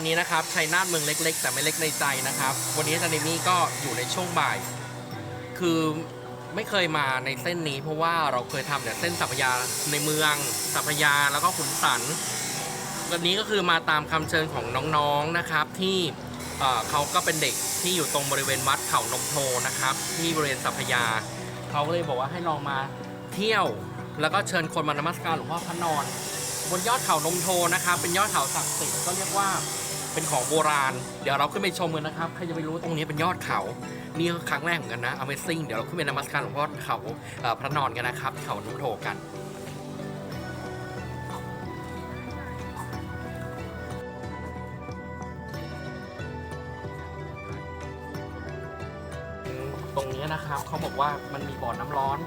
วันนี้นะครับชัยนาทเมืองเล็ก ๆ แต่ไม่เล็กในใจนะครับ วันนี้อาจารย์เอมี่ก็อยู่ในช่วงบ่าย คือไม่เคยมาในเส้นนี้ เพราะว่าเราเคยทำแต่เส้นสัพพยาในเมืองสัพพยาแล้วก็ขุนสันวันนี้ก็คือมาตามคำเชิญของน้องๆนะครับ ที่เอ่อเขาก็เป็นเด็กที่อยู่ตรงบริเวณวัดเขานมโทนะครับ ที่บริเวณสัพพยา เขาก็เลยบอกว่าให้ลองมาเที่ยว แล้วก็เชิญคนมานมัสการหลวงพ่อพระนอน บนยอดเขานมโทนะครับ เป็นยอดเขาศักดิ์สิทธิ์ก็เรียกว่า เป็นของโบราณ เดี๋ยวเราขึ้นไปชมกันนะครับใครจะไปรู้ตรงนี้เป็นยอดเขานี่ครั้งแรกเหมือนกันนะ Amazing เดี๋ยวเราขึ้นไปนมัสการหลวงพ่อเขาพระนอนกันนะครับเขานุ่มโทกันตรงนี้นะครับเขาบอกว่ามันมีบ่อน้ำร้อน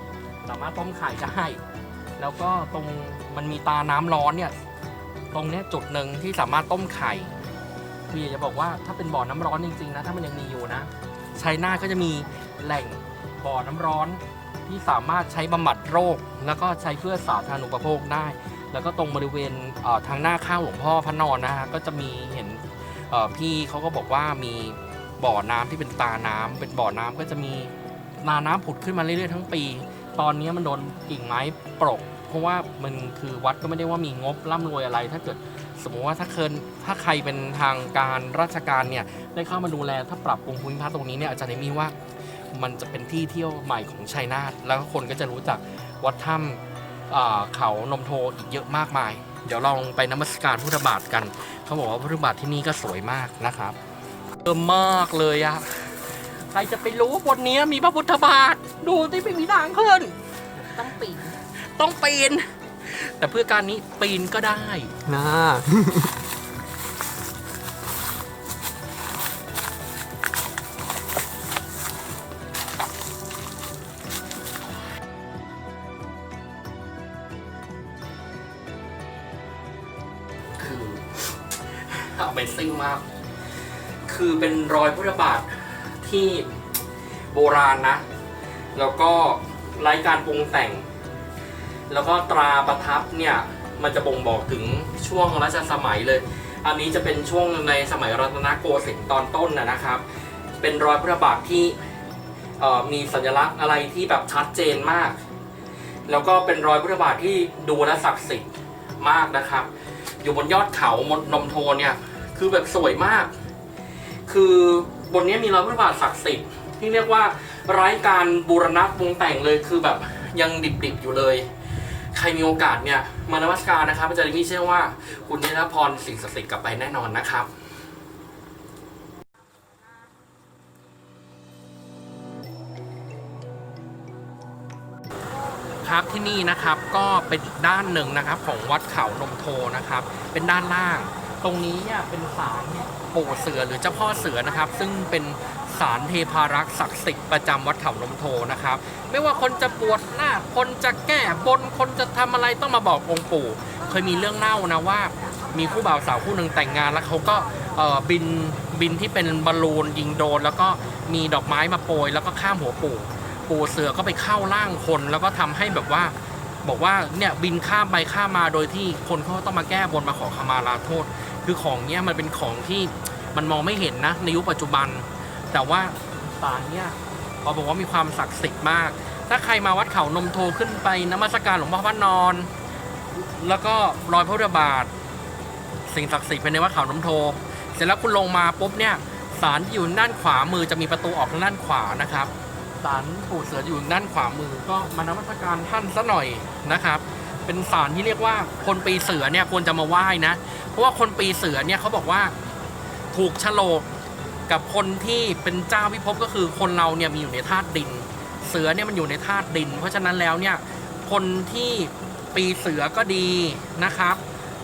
สามารถต้มไข่ได้ แล้วก็ตรงมันมีตาน้ำร้อนเนี่ย ตรงนี้จุดหนึ่งที่สามารถต้มไข่ พี่อยากจะบอกว่าถ้าเป็นบ่อน้ำร้อนจริงๆนะถ้ามันยังมีอยู่นะชัยนาทก็จะมีแหล่งบ่อน้ำร้อนที่สามารถใช้บำบัดโรค แล้วก็ใช้เพื่อสาธารณูปโภคได้ แล้วก็ตรงบริเวณเทางหน้าข้างหลวงพ่อพระนอนนะฮะก็จะมีเห็นพี่เขาก็บอกว่ามีบ่อน้ำที่เป็นตาน้ำเป็นบ่อน้ำก็จะมีนาน้ำผุดขึ้นมาเรื่อยๆทั้งปี ตอนนี้มันโดนกิ่งไม้ปรกเพราะว่ามันคือวัดก็ไม่ได้ว่ามีงบร่ำรวยอะไร ถ้าเกิด สมมติว่าถ้าเคินถ้าใครเป็นทางการราชการเนี่ยได้เข้ามาดูแลถ้าปรับปรุงภูมิทัศน์ตรงนี้เนี่ยอาจารย์เอมี่ว่ามันจะเป็นที่เที่ยวใหม่ของชัยนาทแล้วก็คนก็จะรู้จักวัดถ้ำอ่าเขานมโทอีกเยอะมากมาย เดี๋ยวลองไปนมัสการพุทธบาทกัน เขาบอกว่าพุทธบาทที่นี่ก็สวยมากนะครับเออมากเลยอะใครจะไปรู้ว่าบนนี้มีพระพุทธบาท ดูที่ไม่มีทางขึ้น ต้องปีนต้องปีน แต่เพื่อการนี้ปีนก็ได้นะคือ Amazing มาก คือเป็นรอยพุทธบาทที่โบราณนะ แล้วก็ไร้การปรุงแต่ง แล้วก็ตราประทับเนี่ยมันจะบ่งบอกถึงช่วงรัชสมัยเลย อันนี้จะเป็นช่วงในสมัยรัตนโกสินทร์ตอนต้นนะนะครับ เป็นรอยพุทธบาทที่มีสัญลักษณ์อะไรที่แบบชัดเจนมาก แล้วก็เป็นรอยพุทธบาทที่ดูและศักดิ์สิทธิ์มากนะครับ อยู่บนยอดเขามนนมโทเนี่ยคือแบบสวยมาก คือบนนี้มีรอยพระบาทศักดิ์สิทธิ์ที่เรียกว่าไร้การบูรณะปรุงแต่งเลยคือแบบยังดิบๆอยู่เลย ใครมีโอกาสเนี่ยมานมัสการนะครับอาจารย์มีเชื่อว่า คุณได้รับพรสิ่งศักดิ์สิทธิ์กลับไปแน่นอนนะครับครับที่นี่นะครับก็เป็นด้านหนึ่งนะครับของวัดเขานมโทนะครับ เป็นด้านล่าง ตรงนี้เนี่ยเป็นศาลเนี่ยปู่เสือหรือเจ้าพ่อเสือนะครับ ซึ่งเป็น ศาลเทพารักษ์ศักดิ์สิทธิ์ประจำวัดเขานมโทนะครับ ไม่ว่าคนจะปวดหน้า คนจะแก้บน คนจะทำอะไรต้องมาบอกองค์ปู่ เคยมีเรื่องเล่านะว่า มีคู่บ่าวสาวคู่หนึ่งแต่งงานแล้วเขาก็บินบินที่เป็นบอลลูนยิงโดน แล้วก็มีดอกไม้มาโปรยแล้วก็ข้ามหัวปู่ ปู่เสือก็ไปเข้าร่างคนแล้วก็ทำให้แบบว่าบอกว่าเนี่ยบินข้ามไปข้ามมาโดยที่คนเขาต้องมาแก้บนมาขอขมาลาโทษ คือของเนี้ยมันเป็นของที่มันมองไม่เห็นนะในยุคปัจจุบัน แต่ว่าศาลเนี่ยเขาบอกว่ามีความศักดิ์สิทธิ์มาก ถ้าใครมาวัดเขานมโทขึ้นไปนมัสการหลวงพ่อพระนอน แล้วก็รอยพระพุทธบาท สิ่งศักดิ์สิทธิ์ภายในวัดเขานมโท เสร็จแล้วคุณลงมาปุ๊บเนี่ยศาลที่อยู่ด้านขวามือจะมีประตูออกทางด้านขวานะครับศาลปู่เสืออยู่ด้านขวามือก็มานมัสการท่านซะหน่อยนะครับ เป็นศาลที่เรียกว่าคนปีเสือเนี่ยควรจะมาไหว้นะ เพราะว่าคนปีเสือเนี่ยเขาบอกว่าถูกฉลก กับคนที่เป็นเจ้าพิภพก็คือคนเราเนี่ยมีอยู่ในธาตุดิน เสือเนี่ยมันอยู่ในธาตุดิน เพราะฉะนั้นแล้วเนี่ยคนที่ปีเสือก็ดีนะครับ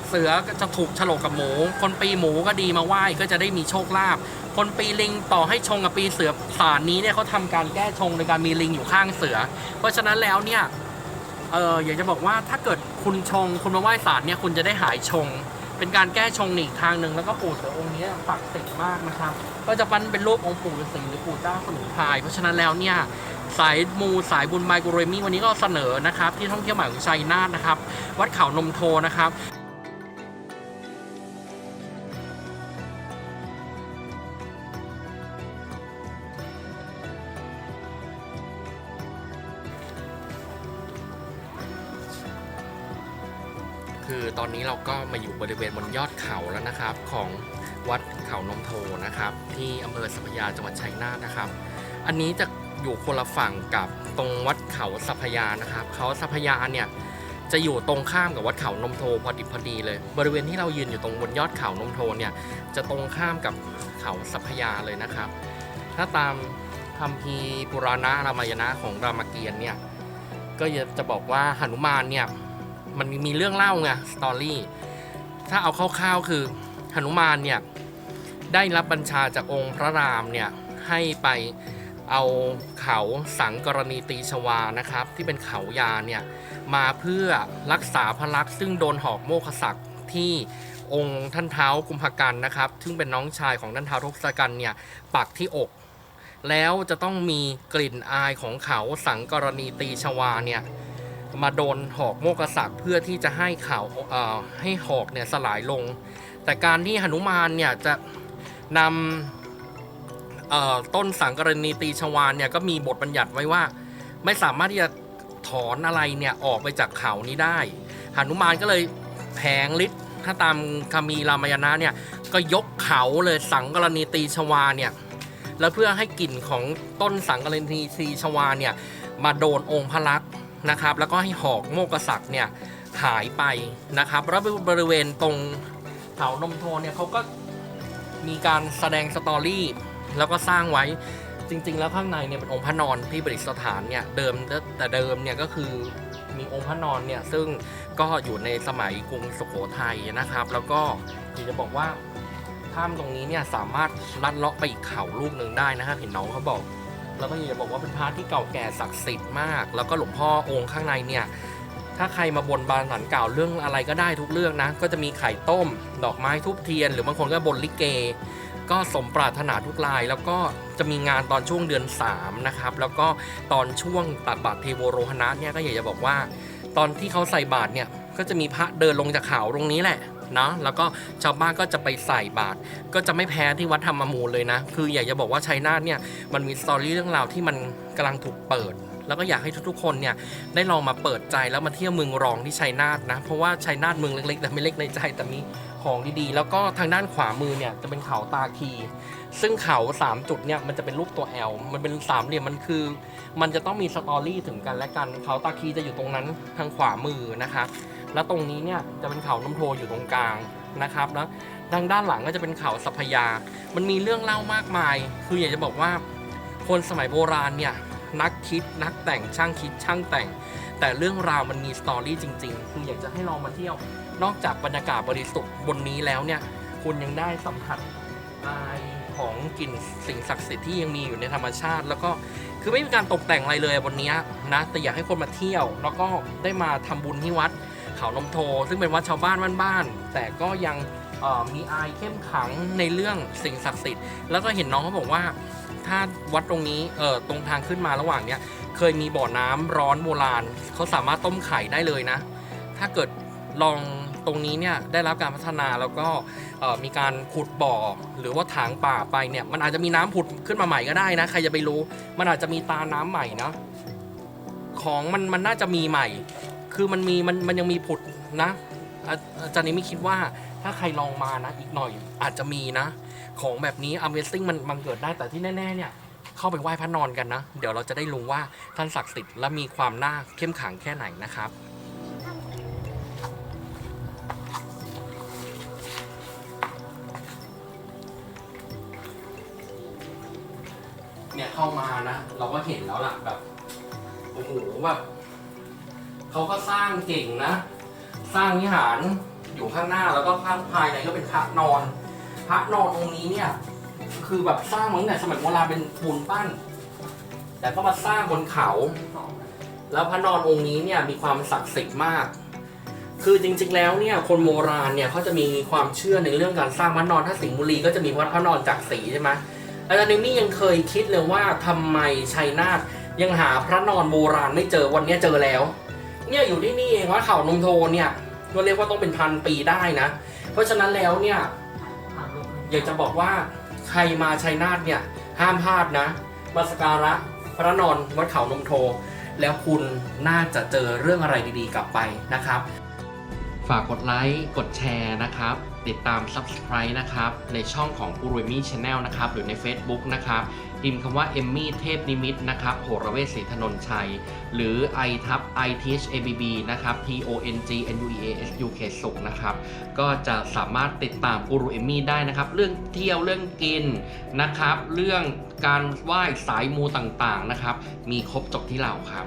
เสือก็จะถูกฉลกกับหมู คนปีหมูก็ดีมาไหว้ก็จะได้มีโชคลาภคนปีลิงต่อให้ชงกับปีเสือศาลนี้เนี่ยเขาทำการแก้ชงโดยการมีลิงอยู่ข้างเสือ เพราะฉะนั้นแล้วเนี่ยเอออยากจะบอกว่าถ้าเกิดคุณชงคุณมาไหว้ศาลเนี่ยคุณจะได้หายชง เป็นการแก้ชงนอีกทางหนึ่งแล้วก็ปู่เสือองค์นี้ศักดิ์สิทธิ์มากนะครับ ก็จะปั้นเป็นรูปองค์ปู่ฤาษีหรือปู่เจ้าสมุนไพรเพราะฉะนั้นแล้วเนี่ยสายมูสายบุญไมโกรเรมี่วันนี้ก็เสนอนะครับ ที่ท่องเที่ยวใหม่ของชัยนาทนะครับ วัดเขานมโทนะครับ ตอนนี้เราก็มาอยู่บริเวณบนยอดเขาแล้วนะครับ ของวัดเขานมโทนะครับ ที่อำเภอสัพยาจังหวัดชัยนาทนะครับ อันนี้จะอยู่คนละฝั่งกับตรงวัดเขาสัพยานะครับ เขาสัพยาเนี่ยจะอยู่ตรงข้ามกับวัดเขานมโทพอดิบพอดีเลย บริเวณที่เรายืนอยู่ตรงบนยอดเขานมโทเนี่ยจะตรงข้ามกับเขาสัพยาเลยนะครับ ถ้าตามคัมภีปุราณะรามายณะของรามเกียรติ์เนี่ยก็จะบอกว่าหนุมานเนี่ย มันมีเรื่องเล่าไงสตอรี่ถ้าเอาคร่าวๆคือหนุมานเนี่ยได้รับบัญชาจากองค์พระรามเนี่ยให้ไปเอาเขาสังกรณีตีชวานะครับ ที่เป็นเขายาเนี่ยมาเพื่อรักษาพระลักษณ์ซึ่งโดนหอกโมคศักดิ์ที่องค์ท่านเท้ากุมภกันนะครับ ซึ่งเป็นน้องชายของท่านเท้าทศกัณฐ์เนี่ยปักที่อก แล้วจะต้องมีกลิ่นอายของเขาสังกรณีตีชวาเนี่ย มาโดนหอกโมกษักเพื่อที่จะให้เขาเอ่อให้หอกเนี่ยสลายลง แต่การที่หนุมานเนี่ยจะนำต้นสังกรณีตีชวาเนี่ยก็มีบทบัญญัติไว้ว่า ไม่สามารถที่จะถอนอะไรเนี่ยออกไปจากเขานี้ได้หนุมานก็เลยแผงฤทธิ์ถ้าตามคำมีรามายณะเนี่ยก็ยกเขาเลยสังกรณีตีชวาเนี่ยแล้วเพื่อให้กลิ่นของต้นสังกรนีซีชวาเนี่ยมาโดนองค์พระลักษ นะครับ แล้วก็ให้หอกโมกษักเนี่ยหายไปนะครับแล้วบริเวณตรงเขานมโทเนี่ยเขาก็มีการแสดงสตอรี่แล้วก็สร้างไว้จริง ๆ แล้วข้างในเนี่ยเป็นองค์พระนอนที่ประดิษฐานเนี่ยเดิมแต่เดิมเนี่ยก็คือมีองค์พระนอนเนี่ยซึ่งก็อยู่ในสมัยกรุงสุโขทัยนะครับ แล้วก็อยากจะบอกว่าถ้ำตรงนี้เนี่ยสามารถลัดเลาะไปอีกเขาลูกหนึ่งได้นะครับเห็นน้องเขาบอก แล้วก็อยากจะบอกว่าเป็นพระที่เก่าแก่ศักดิ์สิทธิ์มาก แล้วก็หลวงพ่อองค์ข้างในเนี่ยถ้าใครมาบนบานสันเก่าเรื่องอะไรก็ได้ทุกเรื่องนะ ก็จะมีไข่ต้ม ดอกไม้ทุบเทียน หรือบางคนก็บนลิเก ก็สมปรารถนาทุกราย แล้วก็จะมีงานตอนช่วงเดือน 3 นะครับ แล้วก็ตอนช่วงตักบาตรเทโวโรหณะเนี่ยก็อยากจะบอกว่า ตอนที่เขาใส่บาตรเนี่ยก็จะมีพระเดินลงจากเขาตรงนี้แหละ นะแล้วก็ชาวบ้านก็จะไปใส่บาตรก็จะไม่แพ้ที่วัดธรรมมูลเลยนะ คืออยากจะบอกว่าชัยนาทเนี่ยมันมีสตอรี่เรื่องราวที่มันกำลังถูกเปิดแล้วก็อยากให้ทุกๆ คนเนี่ยได้ลองมาเปิดใจแล้วมาเที่ยวเมืองรองที่ชัยนาทนะ เพราะว่าชัยนาทเมืองเล็กๆ แต่ไม่เล็กในใจแต่มีของดีๆ แล้วก็ทางด้านขวามือเนี่ยจะเป็นเขาตาคี ซึ่งเขาสามจุดเนี่ยมันจะเป็นรูปตัว L มันเป็นสามเหลี่ยมมันคือ มันจะต้องมีสตอรี่ถึงกันและกันเขาตาคีจะอยู่ตรงนั้นทางขวามือนะครับ แล้วตรงนี้เนี่ยจะเป็นเขาน้ำโพอยู่ตรงกลางนะครับแล้วทางด้านหลังก็จะเป็นเขาสัพยา มันมีเรื่องเล่ามากมาย คืออยากจะบอกว่า คนสมัยโบราณเนี่ยนักคิดนักแต่งช่างคิดช่างแต่ง แต่เรื่องราวมันมีสตอรี่จริงๆ คืออยากจะให้ลองมาเที่ยว นอกจากบรรยากาศบริสุทธิ์บนนี้แล้วเนี่ยคุณยังได้สัมผัสอายของกลิ่นสิ่งศักดิ์สิทธิ์ที่ยังมีอยู่ในธรรมชาติ แล้วก็คือไม่มีการตกแต่งอะไรเลยบนนี้นะแต่อยากให้คนมาเที่ยว แล้วก็ได้มาทำบุญที่วัด เขานมโท ซึ่งเป็นวัดชาวบ้านบ้านๆแต่ก็ยังมีอายเข้มขังในเรื่องสิ่งศักดิ์สิทธิ์แล้วก็เห็นน้องเขาบอกว่า ถ้าวัดตรงนี้เออตรงทางขึ้นมาระหว่างเนี้ยเคยมีบ่อน้ำร้อนโบราณเขาสามารถต้มไข่ได้เลยนะ ถ้าเกิดลองตรงนี้เนี่ยได้รับการพัฒนาแล้วก็มีการขุดบ่อหรือว่าถางป่าไปเนี่ยมันอาจจะมีน้ำผุดขึ้นมาใหม่ก็ได้นะ ใครจะไปรู้ มันอาจจะมีตาน้ำใหม่นะ ของมันมันน่าจะมีใหม่ คือมันมีมันมันยังมีผุดนะอาอาจารย์นี้ไม่คิดว่าถ้าใครลองมานะอีกหน่อยอาจจะมีนะ ของแบบนี้ Amazing มันมันเกิดได้แต่ที่แน่ๆเนี่ยเข้าไปไหว้พระนอนกันนะ เดี๋ยวเราจะได้รู้ว่าท่านศักดิ์สิทธิ์และมีความน่าเข้มขังแค่ไหนนะครับเนี่ยเข้ามานะ เราก็เห็นแล้วล่ะแบบโอ้โหแบบ เขาก็สร้างเก่งนะ สร้างวิหารอยู่ข้างหน้าแล้วก็ข้างภายในก็เป็นพระนอน พระนอนองค์นี้เนี่ยคือแบบสร้างมาตั้งแต่สมัยโบราณเป็นปูนปั้น แต่ก็มาสร้างบนเขา แล้วพระนอนองค์นี้เนี่ยมีความศักดิ์สิทธิ์มาก คือจริงๆแล้วเนี่ยคนโบราณเนี่ยเขาจะมีความเชื่อในเรื่องการสร้างพระนอนถ้าสิงห์บุรีก็จะมีวัดพระนอนจักรีใช่ไหมอาจารย์นิมี่ยังเคยคิดเลยว่าทำไมชัยนาทยังหาพระนอนโบราณไม่เจอวันนี้เจอแล้ว เนี่ยอยู่ที่นี่เองวัดเขานมโทเนี่ยก็เรียกว่าต้องเป็นพันปีได้นะ เพราะฉะนั้นแล้วเนี่ยอยากจะบอกว่าใครมาชัยนาทเนี่ยห้ามพลาดนะมาสการะพระนอนวัดเขานมโท แล้วคุณน่าจะเจอเรื่องอะไรดีๆกลับไปนะครับ ฝากกดไลค์กดแชร์นะครับ ติดตาม Subscribe นะครับ ในช่องของ g u r u m i Channel นะครับ หรือใน Facebook นะครับ พิมพ์คำว่าเอมมี่เทพนิมิตนะครับโหรเวศศรีธนนชัย หรือ i ทับ i t h a b b นะครับ p o n g n u e a s u k สุขนะครับ ก็จะสามารถติดตามกูรูเอมมี่ได้นะครับ เรื่องเที่ยวเรื่องกินนะครับ เรื่องการไหว้สายมูต่างๆนะครับ มีครบจบที่เราครับ